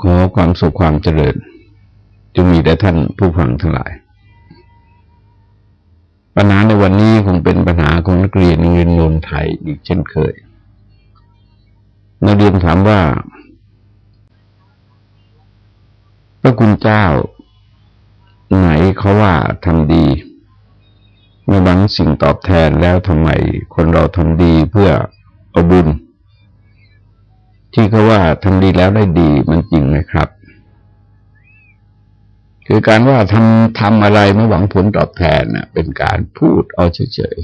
ขอความสุขความเจริญจงมีแด่ท่านผู้ฟังทั้งหลาย ปัญหาในวันนี้คงเป็นปัญหาของนักเรียนโรงเรียนโนนไทยอีกเช่นเคย นักเรียนถามว่า พระคุณเจ้า ไหนเขาว่าทำดีไม่หวังสิ่งตอบแทนแล้วทำไมคนเราทำดีเพื่อเอาบุญ ที่เขาว่าทำดีแล้วได้ดีมันจริงไหมครับ คือการว่าทำทำอะไรไม่หวังผลตอบแทนนะเป็นการพูดเอาเฉย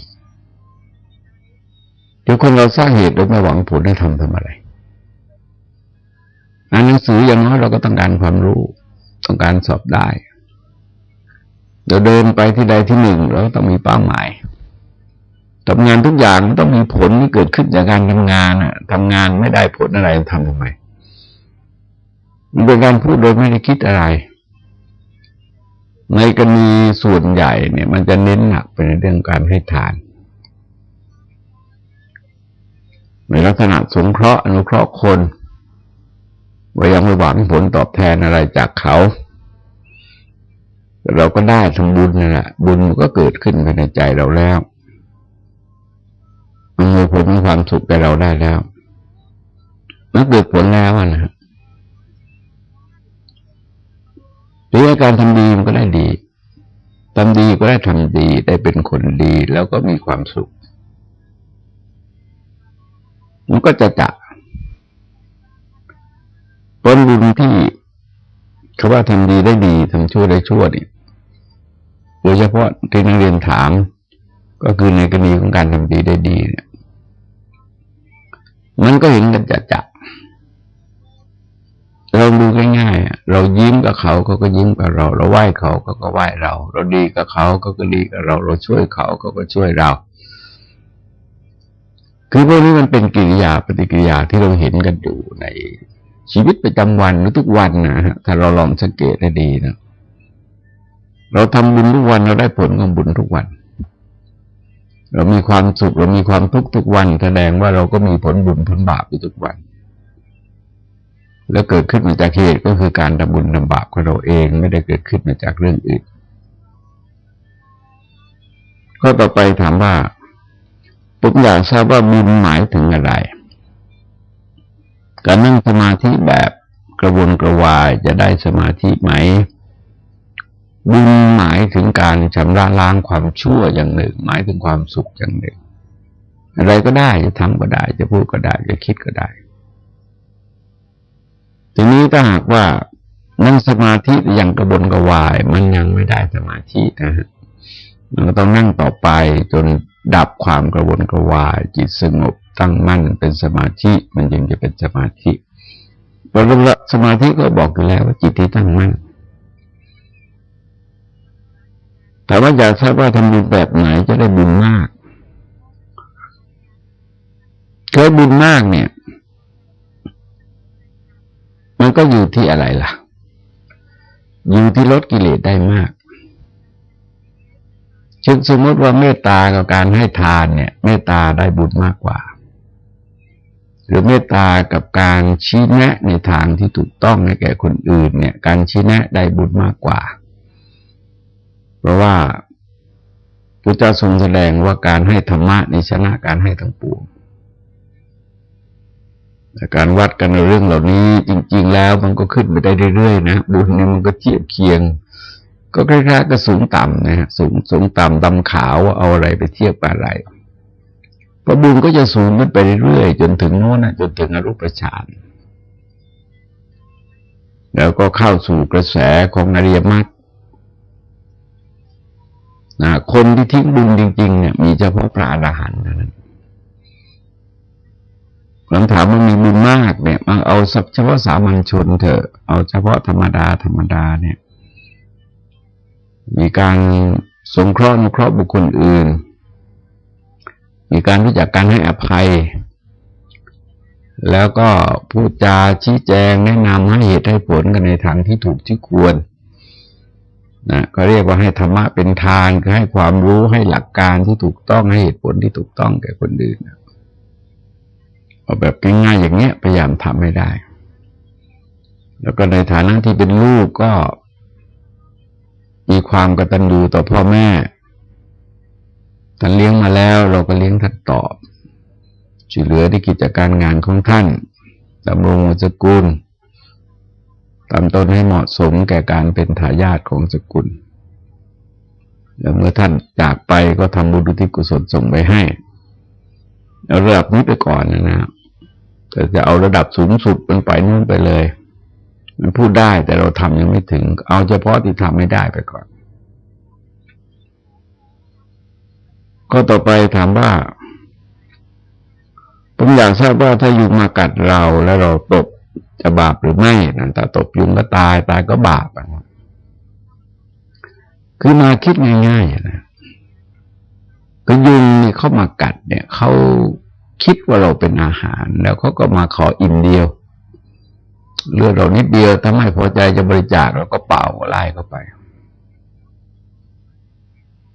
ๆเดี๋ยวคนเราสร้างเหตุโดยไม่หวังผลให้ทำทำอะไรอ่านหนังสืออย่างน้อยเราก็ต้องการความรู้ ต้องการสอบได้เราเดินไปที่ใดที่หนึ่งเราต้องมีเป้าหมาย ทำงานทุกอย่างมันต้องมีผลที่เกิดขึ้นจากการทำงานอะทำงานไม่ได้ผลอะไรทำทำไมมันเป็นการพูดโดยไม่ได้คิดอะไร ในกรณีส่วนใหญ่เนี่ย มันจะเน้นหนักไปในเรื่องการให้ทาน ในลักษณะสงเคราะห์อนุเคราะห์คนว่ายังไม่หวังผลตอบแทนอะไรจากเขา เราก็ได้ทำบุญนั่นแหละบุญก็เกิดขึ้นภายในใจเราแล้ว มันมีผลมีความสุขแก่เราได้แล้วมันเกิดผลแล้วนะหรือการทำดีมันก็ได้ดีทำดีก็ได้ทำดีได้เป็นคนดีแล้วก็มีความสุข มันก็จะจะผลบุญที่เขาว่าทำดีได้ดีทำชั่วได้ชั่วนี่โดยเฉพาะที่นักเรียนถาม ก็คือในกรณีของการทำดีได้ดีเนี่ย มันก็เห็นกันจัดจัดเราดูง่ายๆเรายิ้มกับเขาเขาก็ยิ้มกับเรา เราไหว้เขาเขาก็ไหว้เรา เราดีกับเขาเขาก็ดีกับเรา เราช่วยเขาเขาก็ช่วยเรา คือพวกนี้มันเป็นกิริยาปฏิกิริยาที่เราเห็นกันอยู่ในชีวิตประจำวันหรือทุกวันนะฮะถ้าเราลองสังเกตให้ดีนะเราทำบุญทุกวันเราได้ผลของบุญทุกวัน เรามีความสุขเรามีความทุกข์ทุกวันแสดงว่าเราก็มีผลบุญผลบาปอยู่ทุกวัน แล้วเกิดขึ้นมาจากเหตุก็คือการทำบุญทำบาปของเราเองไม่ได้เกิดขึ้นมาจากเรื่องอื่นข้อต่อไปถามว่าผมอยากทราบว่าบุญหมายถึงอะไร การนั่งสมาธิแบบกระวนกระวายจะได้สมาธิไหม บุญหมายถึงการชำระล้างความชั่วอย่างหนึ่ง หมายถึงความสุขอย่างหนึ่ง อะไรก็ได้จะทำก็ได้ จะพูดก็ได้ จะคิดก็ได้ ทีนี้ถ้าหากว่านั่งสมาธิอย่างกระบนกระวาย มันยังไม่ได้สมาธินะฮะมันก็ต้องนั่งต่อไปจนดับความกระวนกระวาย จิตสงบตั้งมั่นเป็นสมาธิมันจึงจะเป็นสมาธิพอสมาธิก็บอกอยู่แล้วว่าจิตที่ตั้งมั่น แต่ว่าอยากทราบว่าทำบุญแบบไหนจะได้บุญมากเคยบุญมากเนี่ย มันก็อยู่ที่อะไรล่ะ อยู่ที่ลดกิเลสได้มากชึงสมมติว่าเมตตากับการให้ทานเนี่ย เมตตาได้บุญมากกว่า หรือเมตตากับการชี้แนะในทางที่ถูกต้องให้แก่คนอื่นเนี่ย การชี้แนะได้บุญมากกว่า เพราะว่าพระเจ้าทรงแสดงว่าการให้ธรรมะในชนะการให้ทั้งปวงแต่การวัดกันในเรื่องเหล่านี้จริง ๆ แล้วมันก็ขึ้นไปได้เรื่อยๆนะบุญเนี่ยมันก็เทียบเคียง ก็คล้ายๆกับสูงต่ำนะฮะสูงสูงต่ำดำขาวเอาอะไรไปเทียบกับอะไรพระบุญก็จะสูงขึ้นไปเรื่อยๆจนถึงโน้นนะจนถึงอรูปฌานแล้วก็เข้าสู่กระแสของอริยมรรค นะคนที่ทิ้งบุญจริงๆเนี่ยมีเฉพาะพระอรหันต์นั้นคำถามมันมีบุญมากเนี่ยมาเอาเฉพาะสามัญชนเถอะ เอาเฉพาะธรรมดาธรรมดาเนี่ย มีการสงเคราะห์นุเคราะห์บุคคลอื่น มีการรู้จักการให้อภัย แล้วก็พูดจาชี้แจงแนะนำให้เหตุให้ผลกันในทางที่ถูกที่ควร นะก็เรียกว่าให้ธรรมะเป็นทานคือให้ความรู้ให้หลักการที่ถูกต้องให้เหตุผลที่ถูกต้องแก่คนอื่นเอาแบบง่ายๆอย่างเงี้ยพยายามทำให้ได้ แล้วก็ในฐานะที่เป็นลูกก็มีความกตัญญูต่อพ่อแม่ท่านเลี้ยงมาแล้วเราก็เลี้ยงท่านตอบช่วยเหลือในกิจการงานของท่านดำรงสกุล ตามตนให้เหมาะสมแก่การเป็นทายาทของสกุล แล้วเมื่อท่านจากไปก็ทำบุญอุทิศกุศลส่งไปให้เอาระดับนี้ไปก่อนนะนะแต่จะเอาระดับสูงสุดมันไปนู่นไปเลย มันพูดได้แต่เราทำยังไม่ถึง เอาเฉพาะที่ทำไม่ได้ไปก่อน ก็ต่อไปถามว่าผมอยากทราบว่าถ้ายุงมากัดเราแล้วเราตบ จะบาปหรือไม่นั่นแต่ตบยุงก็ตายตายก็บาปอะคือมาคิดง่ายๆนะก็ยุงเนี่ยเขามากัดเนี่ยเขาคิดว่าเราเป็นอาหาร แล้วเขาก็มาขออิ่มเดียว เลือดเรานิดเดียวถ้าไม่พอใจจะบริจาคเราก็เป่าไล่เข้าไป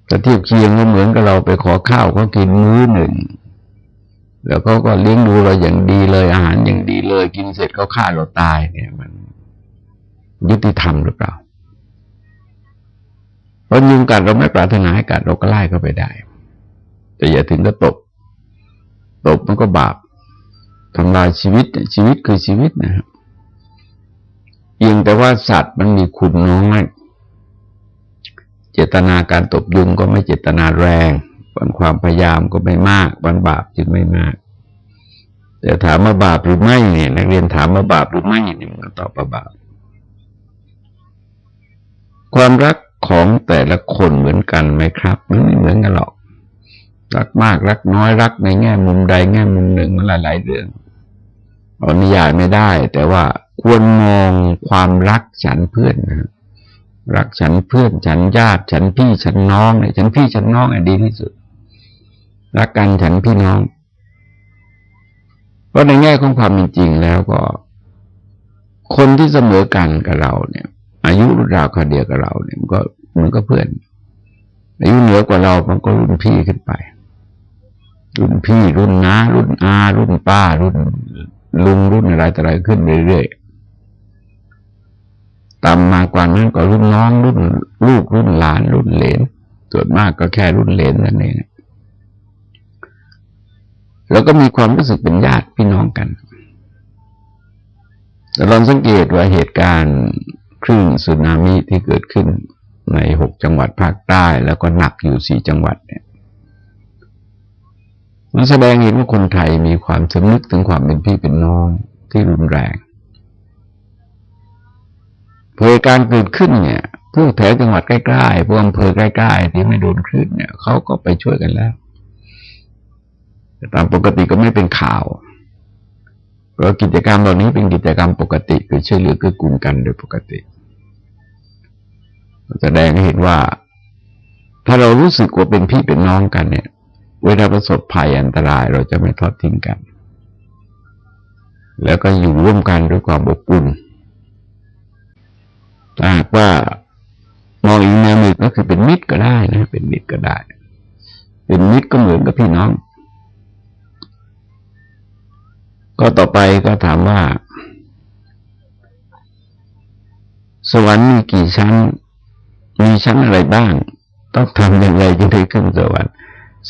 แต่เทียบเคียงก็เหมือนกับเราไปขอข้าวเขากินมื้อหนึ่ง แล้วเขาก็เลี้ยงดูเราอย่างดีเลยอาหารอย่างดีเลย กินเสร็จเขาฆ่าเราตายเนี่ยมัน ยุติธรรมหรือเปล่าเพราะยุงกัดเราไม่ปรารถนาให้กัดเราก็ไล่เขาไปได้ แต่อย่าถึงก็ตบตบมันก็บาปทำลายชีวิตชีวิตคือชีวิตนะครับเพียงแต่ว่าสัตว์มันมีคุณน้อย เจตนาการตบยุงก็ไม่เจตนาแรงันความพยายามก็ไม่มากบันบาปจึงไม่มาก แต่ถามว่าบาปหรือไม่เนี่ยนักเรียนถามว่าบาปหรือไม่เนี่ยมันตอบว่าบาป ความรักของแต่ละคนเหมือนกันไหมครับมันไม่เหมือนกันหรอกรักมากรักน้อยรักในแง่มุมใดแง่มุมหนึ่งมันหลายๆเรื่องเอานิยายไม่ได้ แต่ว่าควรมองความรักฉันเพื่อนนะรักฉันเพื่อนฉันญาติ ฉันพี่ฉันน้องเนี่ยฉันพี่ฉันน้องอะดีที่สุด รักกันฉันพี่น้อง เพราะในแง่ของความจริงแล้วก็ คนที่เสมอกันกับเราเนี่ย อายุรุ่นราวคราวเดียวกับเราเนี่ยมันก็มันก็เพื่อน อายุเหนือกว่าเรามันก็รุ่นพี่ขึ้นไป รุ่นพี่รุ่นน้า รุ่นอา รุ่นป้า รุ่นลุงรุ่นอะไรต่ออะไรขึ้นเรื่อยๆตามมากว่านั้นก็รุ่นน้องรุ่นลูกรุ่นหลานรุ่นเหลนส่วนมากก็แค่รุ่นเหลนนั่นเอง แล้วก็มีความรู้สึกเป็นญาติพี่น้องกันแต่ลองสังเกตว่าเหตุการณ์คลื่นสึนามิที่เกิดขึ้นในหกจังหวัดภาคใต้ แล้วก็หนักอยู่สี่จังหวัดเนี่ยมันแสดงเห็นว่าคนไทยมีความสำนึกถึงความเป็นพี่เป็นน้องที่รุนแรงเหตุการเกิดขึ้นเนี่ยพวกแถวจังหวัดใกล้ๆพวกอำเภอใกล้ๆที่ไม่โดนคลื่นเนี่ยเขาก็ไปช่วยกันแล้ว แต่ตามปกติก็ไม่เป็นข่าวเพราะกิจกรรมเหล่านี้เป็นกิจกรรมปกติคือช่วยเหลือเกื้อกูลกันโดยปกติแสดงให้เห็นว่า ถ้าเรารู้สึกว่าเป็นพี่เป็นน้องกันเนี่ย เวลาประสบภัยอันตรายเราจะไม่ทอดทิ้งกัน แล้วก็อยู่ร่วมกันด้วยความอบอุ่นถ้าหากว่ามองอีกแนวหนึ่งก็คือเป็นมิตรก็ได้นะ เป็นมิตรก็ได้ เป็นมิตรก็เหมือนกับพี่น้อง ก็ต่อไปก็ถามว่า สวรรค์มีกี่ชั้น มีชั้นอะไรบ้าง ต้องทำอย่างไรจึงได้ขึ้นสวรรค์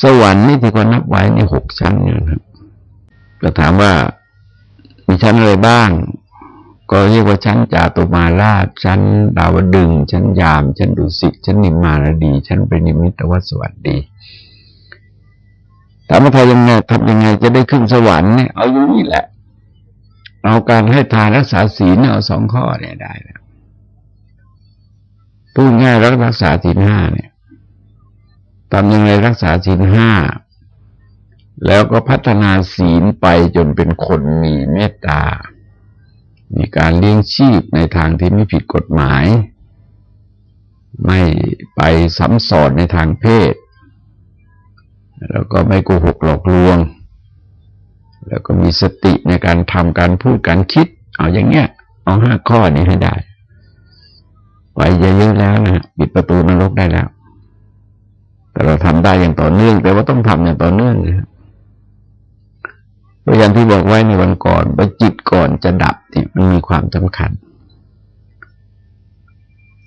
สวรรค์นี่ที่คนนับไว้ในหกชั้นเนี่ยครับก็ถามว่า มีชั้นอะไรบ้าง ก็เรียกว่าชั้นจาตุมาราชชั้นดาวดึง ชั้นยาม ชั้นดุสิตชั้นนิมมารดี ชั้นเป็นนิมิตวสวัสดี ถามว่าทำยังไงทำยังไงจะได้ขึ้นสวรรค์เนี่ยเอาอยู่นี่แหละ เอาการให้ทานรักษาศีลเอาสองข้อเนี่ยได้แล้วพูดง่ายรักษาศีลห้าเนี่ยทำยังไงรักษาศีลห้าแล้วก็พัฒนาศีลไปจนเป็นคนมีเมตตา มีการเลี้ยงชีพในทางที่ไม่ผิดกฎหมาย ไม่ไปซ้ำซ้อนในทางเพศ แล้วก็ไม่โกหกหลอกลวง แล้วก็มีสติในการทำการพูดการคิด เอาอย่างเงี้ย เอาห้าข้อนี้ให้ได้ไปเยอะๆแล้วนะปิดประตูนรกได้แล้ว แต่เราทำได้อย่างต่อเนื่อง แต่ว่าต้องทำอย่างต่อเนื่องนะครับเพราะอย่างที่บอกไว้ในวันก่อนว่าจิตก่อนจะดับเนี่ยมันมีความสำคัญ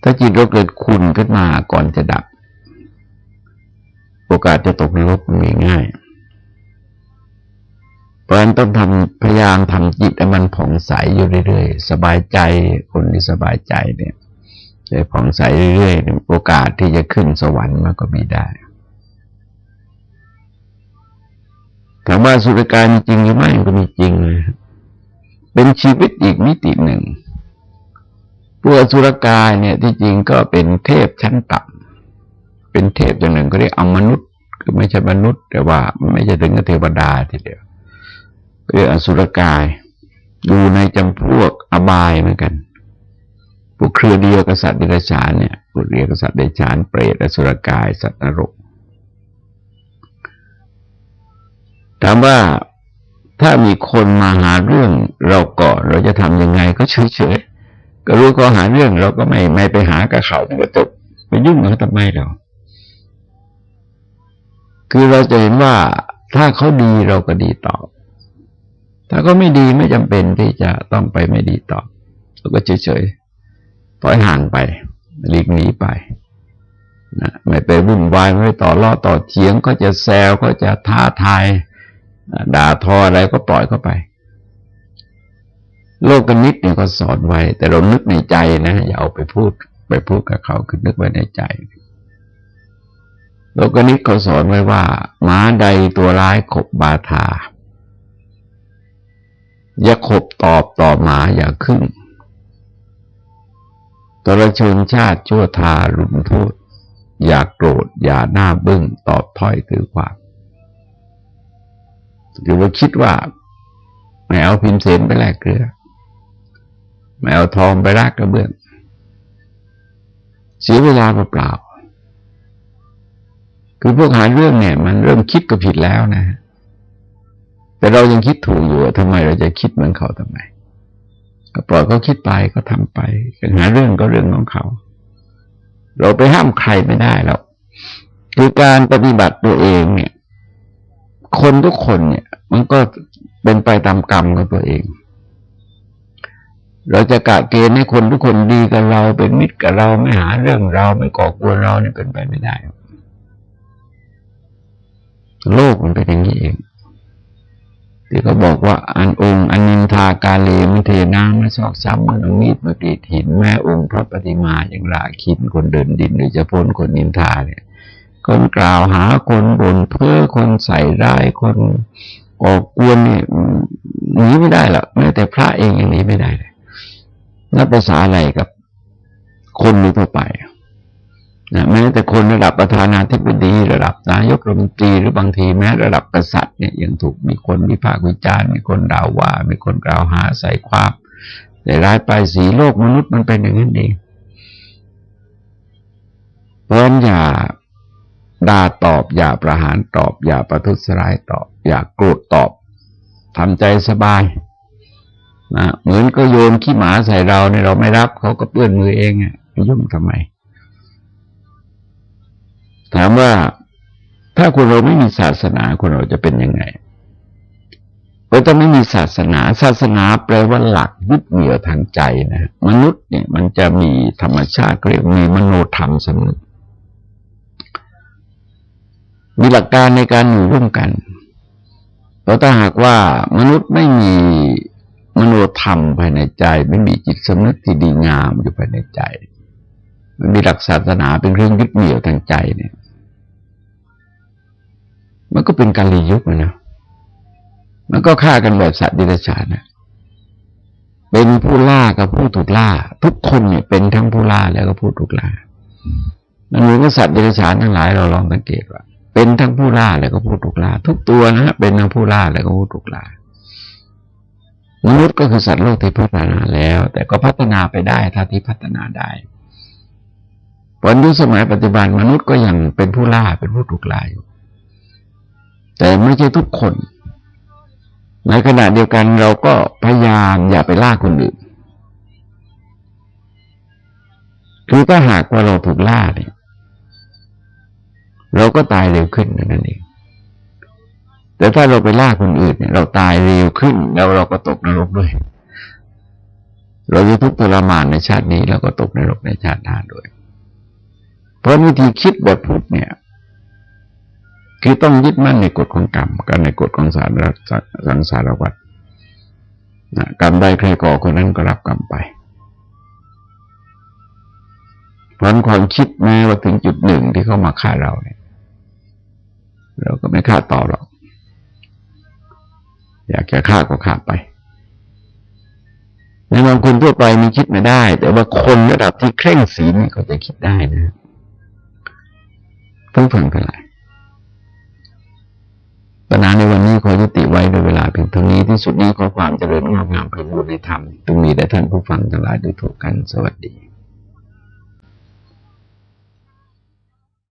ถ้าจิตเราเกิดคุณขึ้นมาก่อนจะดับ โอกาสจะตกนรกมันมีง่าย เพราะฉะนั้นต้องทำพยายามทำจิตให้มันผ่องใสอยู่เรื่อยๆ สบายใจคนที่สบายใจเนี่ยใจผ่องใสเรื่อยๆ โอกาสที่จะขึ้นสวรรค์มันก็มีได้ถามว่าสุรการจริงหรือไม่ก็มีจริงเลยเป็นชีวิตอีกมิติหนึ่งพวกสุรกายเนี่ยที่จริงก็เป็นเทพชั้นต่ำ เป็นเทพอย่างหนึ่งก็เรียกอมนุษย์คือไม่ใช่มนุษย์ แต่ว่าไม่ใช่ถึงกับเทวดาทีเดียวเรียกอสุรกายอยู่ในจำพวกอบายเหมือนกันพวกเครือเดียวกับสัตว์เดรัจฉานเนี่ยพวกเรียกสัตว์เดรัจฉานเปรตอสุรกาย สัตว์นรกถามว่าถ้ามีคนมาหาเรื่องเราก่อนเราจะทำยังไงก็เฉยๆก็รู้ก็หาเรื่องเราก็ไม่ไม่ไปหากับเขาก็จบไปยุ่งกับเขาทำไมเรา คือเราจะเห็นว่าถ้าเขาดีเราก็ดีตอบ ถ้าก็ไม่ดีไม่จำเป็นที่จะต้องไปไม่ดีตอบเราก็เฉยๆปล่อยห่างไปหลีกหนีไปนะไม่ไปวุ่นวายไม่ต่อล้อต่อเฉียงก็จะแซวก็จะท้าทายด่าทออะไรก็ปล่อยเข้าไป โลกกันนิดเนี่ยก็สอนไว้ แต่เรานึกในใจนะอย่าเอาไปพูดไปพูดกับเขาคือนึกไว้ในใจ โลกนิดเขาสอนไว้ว่าหมาใดตัวร้ายขบบาทา อย่าขบตอบต่อหมาอย่าขึ้นตระชนชาติชั่วทารุนโทษ อย่าโกรธ อย่าหน้าบึ้งตอบถ้อยคือความหรือว่าคิดว่า ไม่เอาพิมพ์เสนไปแลกเกลือ ไม่เอาทองไปรากกระเบื้องเสียเวลาเปล่า คือพวกหาเรื่องเนี่ย มันเริ่มคิดก็ผิดแล้วนะ แต่เรายังคิดถูกอยู่ทำไมเราจะคิดเหมือนเขาทำไมก็ปล่อยเขาคิดไปก็ทำไปหาเรื่องก็เรื่องของเขา เราไปห้ามใครไม่ได้แล้วคือการปฏิบัติตัวเองเนี่ย คนทุกคนเนี่ย มันก็เป็นไปตามกรรมของตัวเอง เราจะกะเกณฑ์ให้คนทุกคนดีกับเราเป็นมิตรกับเราไม่หาเรื่องเราไม่ก่อกวนเราเนี่ยเป็นไปไม่ได้ โลกมันเป็นอย่างนี้เองที่เขาบอกว่าอันองค์อันนินทากาเลมิเทน้ำมาชอกซ้ำมันเอามีดมากรีดหินแม่องค์พระปฏิมาอย่างลาคินคนเดินดินหรือจะพ้นคนนินทาเนี่ย คนกล่าวหาคนบ่นเพ้อคนใส่ร้ายคนออกกวนนี่หนีไม่ได้หรอกแม้แต่พระเองยังหนีไม่ได้เลยนับภาษาอะไรกับคนทั่วไป นะแม้แต่คนระดับประธานาธิบดีระดับนายกรัฐมนตรีหรือบางทีแม้ระดับกษัตริย์เนี่ยยังถูกมีคนวิพากษ์วิจารณ์มีคนด่าว่า มีคนกล่าวหาใส่ความแต่ร้ายไปสีโลกมนุษย์มันเป็นอย่างนั้นเองเพราะนอย่าด่าตอบ อย่าประหารตอบ อย่าประทุษร้ายตอบ อย่าโกรธตอบทำใจสบายนะเหมือนก็โยนขี้หมาใส่เราเนี่ยเราไม่รับเขาก็เปื้อนมือเองอะยุ่งทำไม ถามว่าถ้าคนเราไม่มีศาสนาคนเราจะเป็นยังไงเราต้องไม่มีศาสนา ศาสนาแปลว่าหลักยึดเหนี่ยวทางใจนะ มนุษย์เนี่ยมันจะมีธรรมชาติเรียกมีมโนธรรมสำนึกมีหลักการในการอยู่ร่วมกันเพราะถ้าหากว่ามนุษย์ไม่มีมโนธรรมภายในใจ ไม่มีจิตสำนึกที่ดีงามอยู่ภายในใจ มันมีหลักศาสนาเป็นเครื่องยึดเหนี่ยวทางใจเนี่ย มันก็เป็นการลียุคนะมันก็ฆ่ากันแบบสัตว์ดิบฉานนะเป็นผู้ล่ากับผู้ถูกล่า ทุกคนเนี่ยเป็นทั้งผู้ล่าแล้วก็ผู้ถูกล่ามันเหมือนกับสัตว์ดิบฉานทั้งหลายเราลองสังเกตว่า เป็นทั้งผู้ล่าแล้วก็ผู้ถูกล่า ทุกตัวนะฮะเป็นทั้งผู้ล่าแล้วก็ผู้ถูกล่ามนุษย์ก็คือสัตว์โลกที่พัฒนาแล้ว แต่ก็พัฒนาไปได้ถ้าที่พัฒนาได้ ผลยุคสมัยปัจจุบันมนุษย์ก็ยังเป็นผู้ล่าเป็นผู้ถูกล่าอยู่ แต่ไม่ใช่ทุกคน ในขณะเดียวกันเราก็พยายามอย่าไปล่าคนอื่นคือถ้าหากว่าเราถูกล่าเนี่ย เราก็ตายเร็วขึ้นนั่นเองแต่ถ้าเราไปล่าคนอื่นเนี่ย เราตายเร็วขึ้น แล้วเราก็ตกนรกด้วย เราจะทุกข์ทรมานในชาตินี้ แล้วก็ตกนรกในชาติหน้าด้วย เพราะวิธีคิดแบบพุทธเนี่ย คือต้องยึดมั่นในกฎของกรรมกับในกฎของสารสังสารวัฏนะกรรมใดใครก่อคนนั้นก็รับกรรมไปเพราะความคิดแม้ว่าถึงจุดหนึ่งที่เขามาฆ่าเราเนี่ย เราก็ไม่ฆ่าต่อหรอก อยากจะฆ่าก็ฆ่าไปในบางคนทั่วไปมีคิดไม่ได้ แต่ว่าคนระดับที่เคร่งศีลเนี่ยเขาจะคิดได้นะ ต้องฟังกันหลายปัญหาในวันนี้ขอยุติไว้โดยเวลาเพียงเท่านี้ที่สุดนี้ขอความเจริญงอกงามไปบูรณนธรรมตรงนี้ได้ท่านผู้ฟังทั้งหลายโดยทั่วกันสวัสดี